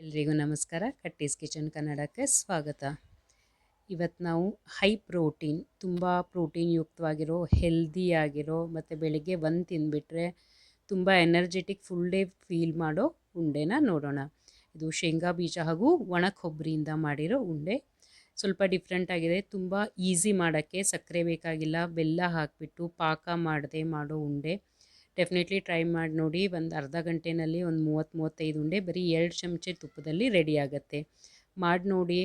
ಎಲ್ರಿಗೂ ನಮಸ್ಕಾರ. ಕಟ್ಟೀಸ್ ಕಿಚನ್ ಕನ್ನಡಕ್ಕೆ ಸ್ವಾಗತ. ಇವತ್ತು ನಾವು ಹೈ ಪ್ರೋಟೀನ್, ತುಂಬ ಪ್ರೋಟೀನ್ ಯುಕ್ತವಾಗಿರೋ ಹೆಲ್ದಿಯಾಗಿರೋ ಮತ್ತು ಬೆಳಿಗ್ಗೆ ಒಂದು ತಿಂದುಬಿಟ್ರೆ ತುಂಬ ಎನರ್ಜೆಟಿಕ್ ಫುಲ್ ಡೇ ಫೀಲ್ ಮಾಡೋ ಉಂಡೆನ ನೋಡೋಣ. ಇದು ಶೇಂಗಾ ಬೀಜ ಹಾಗೂ ಒಣ ಕೊಬ್ಬರಿಯಿಂದ ಮಾಡಿರೋ ಉಂಡೆ. ಸ್ವಲ್ಪ ಡಿಫ್ರೆಂಟ್ ಆಗಿದೆ. ತುಂಬ ಈಸಿ ಮಾಡೋಕ್ಕೆ ಸಕ್ಕರೆ ಬೇಕಾಗಿಲ್ಲ. ಬೆಲ್ಲ ಹಾಕಿಬಿಟ್ಟು ಪಾಕ ಮಾಡದೆ ಮಾಡೋ ಉಂಡೆ. ಡೆಫಿನೆಟ್ಲಿ ಟ್ರೈ ಮಾಡಿ ನೋಡಿ ಒಂದು ಅರ್ಧ ಗಂಟೆನಲ್ಲಿ ಒಂದು ಮೂವತ್ತು ಮೂವತ್ತೈದು ಉಂಡೆ ಬರೀ ಎರಡು ಚಮಚೆ ತುಪ್ಪದಲ್ಲಿ ರೆಡಿ ಆಗುತ್ತೆ. ಮಾಡಿ ನೋಡಿ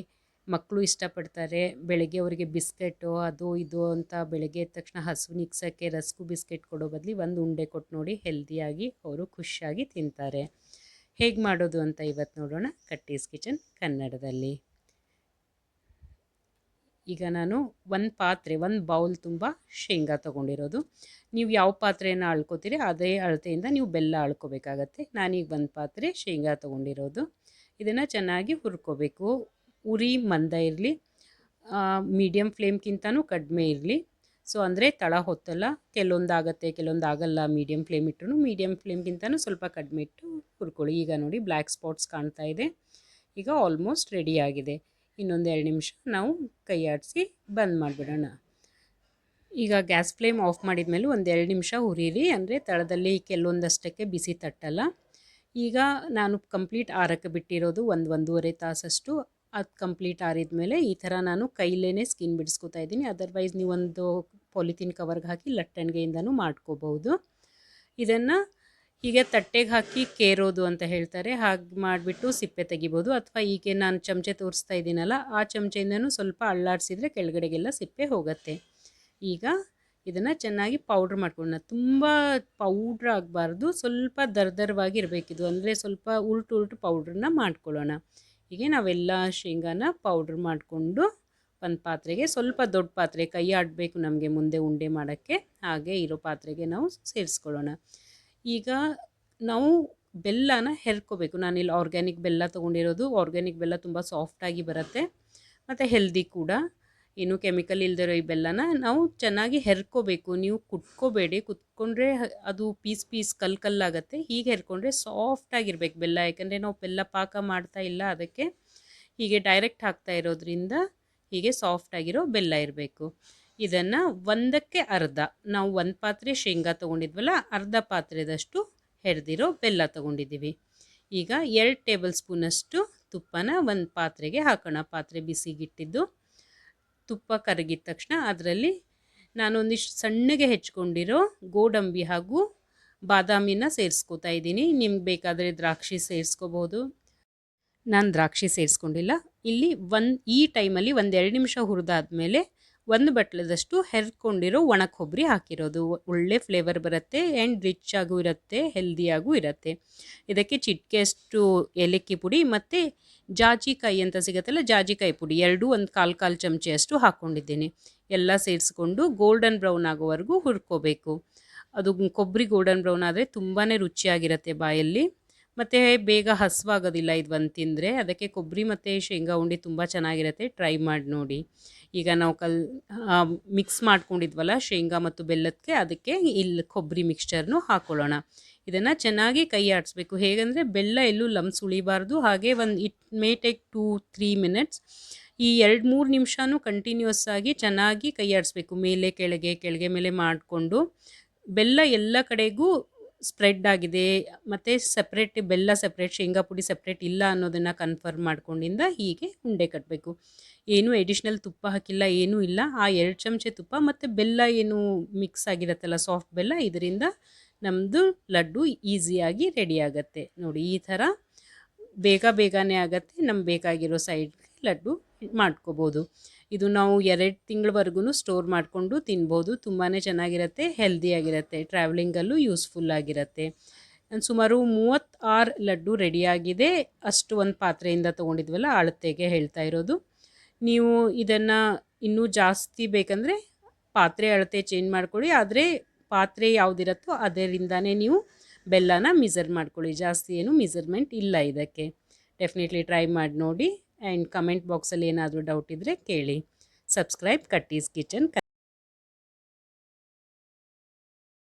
ಮಕ್ಕಳು ಇಷ್ಟಪಡ್ತಾರೆ, ಬೆಳಗ್ಗೆ ಅವರಿಗೆ ಬಿಸ್ಕೆಟು, ಅದು ಇದು ಅಂತ ಬೆಳಗ್ಗೆ ಎದ್ದ ತಕ್ಷಣ ಹಸು ನಿಗ್ಸೋಕ್ಕೆ, ರಸ್ಕು ಬಿಸ್ಕೆಟ್ ಕೊಡೋ ಬದಲಿ ಒಂದು ಉಂಡೆ ಕೊಟ್ಟು ನೋಡಿ ಹೆಲ್ದಿಯಾಗಿ ಅವರು ಖುಷಿಯಾಗಿ ತಿಂತಾರೆ. ಹೇಗೆ ಮಾಡೋದು ಅಂತ ಇವತ್ತು ನೋಡೋಣ ಕಟ್ಟೀಸ್ ಕಿಚನ್ ಕನ್ನಡದಲ್ಲಿ. ಈಗ ನಾನು ಒಂದು ಪಾತ್ರೆ, ಒಂದು ಬೌಲ್ ತುಂಬ ಶೇಂಗಾ ತೊಗೊಂಡಿರೋದು. ನೀವು ಯಾವ ಪಾತ್ರೆಯನ್ನು ಅಳ್ಕೊತೀರಿ ಅದೇ ಅಳತೆಯಿಂದ ನೀವು ಬೆಲ್ಲ ಅಳ್ಕೋಬೇಕಾಗತ್ತೆ. ನಾನೀಗ ಒಂದು ಪಾತ್ರೆ ಶೇಂಗಾ ತೊಗೊಂಡಿರೋದು. ಇದನ್ನು ಚೆನ್ನಾಗಿ ಹುರ್ಕೋಬೇಕು. ಉರಿ ಮಂದ ಇರಲಿ ಮೀಡಿಯಮ್ ಫ್ಲೇಮ್ಗಿಂತನೂ ಕಡಿಮೆ ಇರಲಿ. ಸೊ ಅಂದರೆ ತಳ ಹೊತ್ತಲ್ಲ ಕೆಲವೊಂದು ಆಗುತ್ತೆ ಕೆಲವೊಂದು ಆಗಲ್ಲ ಮೀಡಿಯಮ್ ಫ್ಲೇಮ್ ಇಟ್ಟರು ಮೀಡಿಯಮ್ ಫ್ಲೇಮ್ಗಿಂತನೂ ಸ್ವಲ್ಪ ಕಡಿಮೆ ಇಟ್ಟು ಹುರ್ಕೊಳ್ಳಿ. ಈಗ ನೋಡಿ ಬ್ಲ್ಯಾಕ್ ಸ್ಪಾಟ್ಸ್ ಕಾಣ್ತಾ ಇದೆ. ಈಗ ಆಲ್ಮೋಸ್ಟ್ ರೆಡಿ ಆಗಿದೆ. ಇನ್ನೊಂದು ಎರಡು ನಿಮಿಷ ನಾವು ಕೈ ಆಡಿಸಿ ಬಂದ್ ಮಾಡಿಬಿಡೋಣ. ಈಗ ಗ್ಯಾಸ್ ಫ್ಲೇಮ್ ಆಫ್ ಮಾಡಿದ ಮೇಲೆ ಒಂದು ಎರಡು ನಿಮಿಷ ಹುರಿರಿ, ಅಂದರೆ ತಳದಲ್ಲಿ ಕೆಲವೊಂದಷ್ಟಕ್ಕೆ ಬಿಸಿ ತಟ್ಟಲ್ಲ. ಈಗ ನಾನು ಕಂಪ್ಲೀಟ್ ಆರಕ್ಕೆ ಬಿಟ್ಟಿರೋದು ಒಂದು ಒಂದೂವರೆ ತಾಸಷ್ಟು. ಅದು ಕಂಪ್ಲೀಟ್ ಆರಿದ ಮೇಲೆ ಈ ಥರ ನಾನು ಕೈಲೇ ಸ್ಕಿನ್ ಬಿಡಿಸ್ಕೊತಾ ಇದ್ದೀನಿ. ಅದರ್ವೈಸ್ ನೀವೊಂದು ಪಾಲಿಥೀನ್ ಕವರ್ಗೆ ಹಾಕಿ ಲಟ್ಟಣಿಗೆಯಿಂದನೂ ಮಾಡ್ಕೋಬಹುದು. ಇದನ್ನು ಹೀಗೆ ತಟ್ಟೆಗೆ ಹಾಕಿ ಕೇರೋದು ಅಂತ ಹೇಳ್ತಾರೆ. ಹಾಗೆ ಮಾಡಿಬಿಟ್ಟು ಸಿಪ್ಪೆ ತೆಗಿಬೋದು. ಅಥವಾ ಹೀಗೆ ನಾನು ಚಮಚೆ ತೋರಿಸ್ತಾ ಇದ್ದೀನಲ್ಲ, ಆ ಚಮಚೆಯಿಂದನೂ ಸ್ವಲ್ಪ ಅಳ್ಳಾಡಿಸಿದ್ರೆ ಕೆಳಗಡೆಗೆಲ್ಲ ಸಿಪ್ಪೆ ಹೋಗುತ್ತೆ. ಈಗ ಇದನ್ನು ಚೆನ್ನಾಗಿ ಪೌಡ್ರ್ ಮಾಡ್ಕೊಳ್ಳೋಣ. ತುಂಬ ಪೌಡ್ರ್ ಆಗಬಾರ್ದು. ಸ್ವಲ್ಪ ದರ್ದರವಾಗಿ ಇರಬೇಕಿದು. ಅಂದರೆ ಸ್ವಲ್ಪ ಉಲ್ಟು ಉಲ್ಟು ಪೌಡ್ರನ್ನ ಮಾಡ್ಕೊಳ್ಳೋಣ. ಹೀಗೆ ನಾವೆಲ್ಲ ಶೇಂಗಾನ ಪೌಡ್ರ್ ಮಾಡಿಕೊಂಡು ಒಂದು ಪಾತ್ರೆಗೆ, ಸ್ವಲ್ಪ ದೊಡ್ಡ ಪಾತ್ರೆ, ಕೈ ಆಡಬೇಕು ನಮಗೆ ಮುಂದೆ ಉಂಡೆ ಮಾಡೋಕ್ಕೆ, ಹಾಗೆ ಇರೋ ಪಾತ್ರೆಗೆ ನಾವು ಸೇರಿಸ್ಕೊಳ್ಳೋಣ. ಈಗ ನಾವು ಬೆಲ್ಲನ ಹೆರ್ಕೋಬೇಕು. ನಾನಿಲ್ಲಿ ಆರ್ಗ್ಯಾನಿಕ್ ಬೆಲ್ಲ ತೊಗೊಂಡಿರೋದು. ಆರ್ಗ್ಯಾನಿಕ್ ಬೆಲ್ಲ ತುಂಬ ಸಾಫ್ಟಾಗಿ ಬರುತ್ತೆ. ಮತ್ತು ಹೆಲ್ದಿ ಕೂಡ. ಏನು ಕೆಮಿಕಲ್ ಇಲ್ದಿರೋ ಈ ಬೆಲ್ಲನ ನಾವು ಚೆನ್ನಾಗಿ ಹೆರ್ಕೋಬೇಕು. ನೀವು ಕುಟ್ಕೋಬೇಡಿ. ಕುತ್ಕೊಂಡ್ರೆ ಅದು ಪೀಸ್ ಪೀಸ್ ಕಲ್ ಕಲ್ಲಾಗುತ್ತೆ ಹೀಗೆ ಹೆರ್ಕೊಂಡ್ರೆ ಸಾಫ್ಟಾಗಿರ್ಬೇಕು ಬೆಲ್ಲ. ಯಾಕಂದರೆ ನಾವು ಬೆಲ್ಲ ಪಾಕ ಮಾಡ್ತಾ ಇಲ್ಲ ಅದಕ್ಕೆ ಹೀಗೆ ಡೈರೆಕ್ಟ್ ಹಾಕ್ತಾ ಇರೋದ್ರಿಂದ ಹೀಗೆ ಸಾಫ್ಟಾಗಿರೋ ಬೆಲ್ಲ ಇರಬೇಕು. ಇದನ್ನು ಒಂದಕ್ಕೆ ಅರ್ಧ. ನಾವು ಒಂದು ಪಾತ್ರೆ ಶೇಂಗಾ ತೊಗೊಂಡಿದ್ವಲ್ಲ, ಅರ್ಧ ಪಾತ್ರೆದಷ್ಟು ಹೆಡ್ದಿರೋ ಬೆಲ್ಲ ತೊಗೊಂಡಿದ್ದೀವಿ. ಈಗ ಎರಡು ಟೇಬಲ್ ಸ್ಪೂನಷ್ಟು ತುಪ್ಪನ ಒಂದು ಪಾತ್ರೆಗೆ ಹಾಕೋಣ. ಪಾತ್ರೆ ಬಿಸಿಗಿಟ್ಟಿದ್ದು, ತುಪ್ಪ ಕರಗಿದ ತಕ್ಷಣ ಅದರಲ್ಲಿ ನಾನೊಂದಿಷ್ಟು ಸಣ್ಣಗೆ ಹೆಚ್ಕೊಂಡಿರೋ ಗೋಡಂಬಿ ಹಾಗೂ ಬಾದಾಮಿನ ಸೇರಿಸ್ಕೋತಾ ಇದ್ದೀನಿ. ನಿಮ್ಗೆ ಬೇಕಾದರೆ ದ್ರಾಕ್ಷಿ ಸೇರಿಸ್ಕೋಬೋದು ನಾನು ದ್ರಾಕ್ಷಿ ಸೇರಿಸ್ಕೊಂಡಿಲ್ಲ. ಇಲ್ಲಿ ಒಂದು, ಈ ಟೈಮಲ್ಲಿ ಒಂದು ಎರಡು ನಿಮಿಷ ಹುರಿದಾದ್ಮೇಲೆ ಒಂದು ಬಟ್ಲದಷ್ಟು ಹೆರ್ಕೊಂಡಿರೋ ಒಣ ಕೊಬ್ಬರಿ ಹಾಕಿರೋದು. ಒಳ್ಳೆ ಫ್ಲೇವರ್ ಬರುತ್ತೆ ಆ್ಯಂಡ್ ರಿಚ್ ಆಗೂ ಇರುತ್ತೆ ಹೆಲ್ದಿಯಾಗೂ ಇರುತ್ತೆ. ಇದಕ್ಕೆ ಚಿಟಿಕೆಯಷ್ಟು ಏಲಕ್ಕಿ ಪುಡಿ ಮತ್ತು ಜಾಜಿಕಾಯಿ ಅಂತ ಸಿಗುತ್ತಲ್ಲ, ಜಾಜಿಕಾಯಿ ಪುಡಿ. ಎರಡೂ ಒಂದು ಕಾಲು ಕಾಲು ಚಮಚೆಯಷ್ಟು ಹಾಕ್ಕೊಂಡಿದ್ದೀನಿ ಎಲ್ಲ ಸೇರಿಸ್ಕೊಂಡು ಗೋಲ್ಡನ್ ಬ್ರೌನ್ ಆಗೋವರೆಗೂ ಹುರ್ಕೋಬೇಕು. ಅದು ಕೊಬ್ಬರಿ ಗೋಲ್ಡನ್ ಬ್ರೌನ್ ಆದರೆ ತುಂಬಾ ರುಚಿಯಾಗಿರುತ್ತೆ ಬಾಯಲ್ಲಿ. ಮತ್ತು ಬೇಗ ಹಸುವಾಗೋದಿಲ್ಲ ಇದು ಒಂದು ತಿಂದರೆ. ಅದಕ್ಕೆ ಕೊಬ್ಬರಿ ಮತ್ತು ಶೇಂಗಾ ಉಂಡೆ ತುಂಬ ಚೆನ್ನಾಗಿರುತ್ತೆ. ಟ್ರೈ ಮಾಡಿ ನೋಡಿ. ಈಗ ನಾವು ಕಲ್ ಮಿಕ್ಸ್ ಮಾಡ್ಕೊಂಡಿದ್ವಲ್ಲ ಶೇಂಗಾ ಮತ್ತು ಬೆಲ್ಲಕ್ಕೆ ಅದಕ್ಕೆ ಇಲ್ಲಿ ಕೊಬ್ಬರಿ ಮಿಕ್ಸ್ಚರ್ನು ಹಾಕ್ಕೊಳ್ಳೋಣ ಇದನ್ನು ಚೆನ್ನಾಗಿ ಕೈ ಆಡಿಸ್ಬೇಕು. ಹೇಗೆಂದರೆ ಬೆಲ್ಲ ಎಲ್ಲೂ ಲಮ್ಸ್ ಉಳಿಬಾರ್ದು. ಹಾಗೆ ಒಂದು, it may take two, three minutes. ಈ ಎರಡು, ಮೂರು ನಿಮಿಷನೂ ಕಂಟಿನ್ಯೂಸ್ ಆಗಿ ಚೆನ್ನಾಗಿ ಕೈ ಆಡಿಸ್ಬೇಕು. ಮೇಲೆ, ಕೆಳಗೆ ಕೆಳಗೆ ಮೇಲೆ ಮಾಡಿಕೊಂಡು ಬೆಲ್ಲ ಎಲ್ಲ ಕಡೆಗೂ ಸ್ಪ್ರೆಡ್ ಆಗಿದೆ, ಮತ್ತು ಸಪ್ರೇಟ್ ಬೆಲ್ಲ ಸಪ್ರೇಟ್ ಶೇಂಗಾ ಪುಡಿ ಸಪ್ರೇಟ್ ಇಲ್ಲ ಅನ್ನೋದನ್ನು ಕನ್ಫರ್ಮ್ ಮಾಡ್ಕೊಂಡಿಂದ ಹೀಗೆ ಉಂಡೆ ಕಟ್ಟಬೇಕು ಏನೂ ಎಡಿಷ್ನಲ್ ತುಪ್ಪ ಹಾಕಿಲ್ಲ, ಏನೂ ಇಲ್ಲ. ಆ ಎರಡು ಚಮಚೆ ತುಪ್ಪ ಮತ್ತು ಬೆಲ್ಲ ಏನು ಮಿಕ್ಸ್ ಆಗಿರತ್ತಲ್ಲ ಸಾಫ್ಟ್ ಬೆಲ್ಲ, ಇದರಿಂದ ನಮ್ಮದು ಲಡ್ಡು ಈಸಿಯಾಗಿ ರೆಡಿ ಆಗುತ್ತೆ. ನೋಡಿ, ಈ ಥರ ಬೇಗ ಬೇಗನೆ ಆಗುತ್ತೆ, ನಮ್ಗೆ ಬೇಕಾಗಿರೋ ಸೈಡ್ಗೆ ಲಡ್ಡು ಮಾಡ್ಕೋಬೋದು. ಇದು ನಾವು ಎರಡು ತಿಂಗಳವರೆಗೂ ಸ್ಟೋರ್ ಮಾಡಿಕೊಂಡು ತಿನ್ಬೋದು. ತುಂಬಾ ಚೆನ್ನಾಗಿರುತ್ತೆ ಹೆಲ್ದಿಯಾಗಿರುತ್ತೆ ಟ್ರಾವೆಲಿಂಗಲ್ಲೂ ಯೂಸ್ಫುಲ್ ಆಗಿರುತ್ತೆ. ಸುಮಾರು ಮೂವತ್ತಾರು ಲಡ್ಡು ರೆಡಿಯಾಗಿದೆ ಅಷ್ಟು ಒಂದು ಪಾತ್ರೆಯಿಂದ ತೊಗೊಂಡಿದ್ವಲ್ಲ, ಅಳತೆಗೆ ಹೇಳ್ತಾ ಇರೋದು. ನೀವು ಇದನ್ನು ಇನ್ನೂ ಜಾಸ್ತಿ ಬೇಕಂದರೆ ಪಾತ್ರೆ ಅಳತೆ ಚೇಂಜ್ ಮಾಡ್ಕೊಳ್ಳಿ. ಆದರೆ ಪಾತ್ರೆ ಯಾವುದಿರುತ್ತೋ ಅದರಿಂದನೇ ನೀವು ಬೆಲ್ಲನ ಮಿಸರ್ ಮಾಡ್ಕೊಳ್ಳಿ. ಜಾಸ್ತಿ ಏನು ಮಿಸರ್ಮೆಂಟ್ ಇಲ್ಲ ಇದಕ್ಕೆ. ಡೆಫಿನೆಟ್ಲಿ ಟ್ರೈ ಮಾಡಿ ನೋಡಿ. ಆ್ಯಂಡ್ ಕಮೆಂಟ್ ಬಾಕ್ಸಲ್ಲಿ ಏನಾದರೂ ಡೌಟ್ ಇದ್ದರೆ ಕೇಳಿ. Subscribe ಕಟ್ಟೀಸ್ kitchen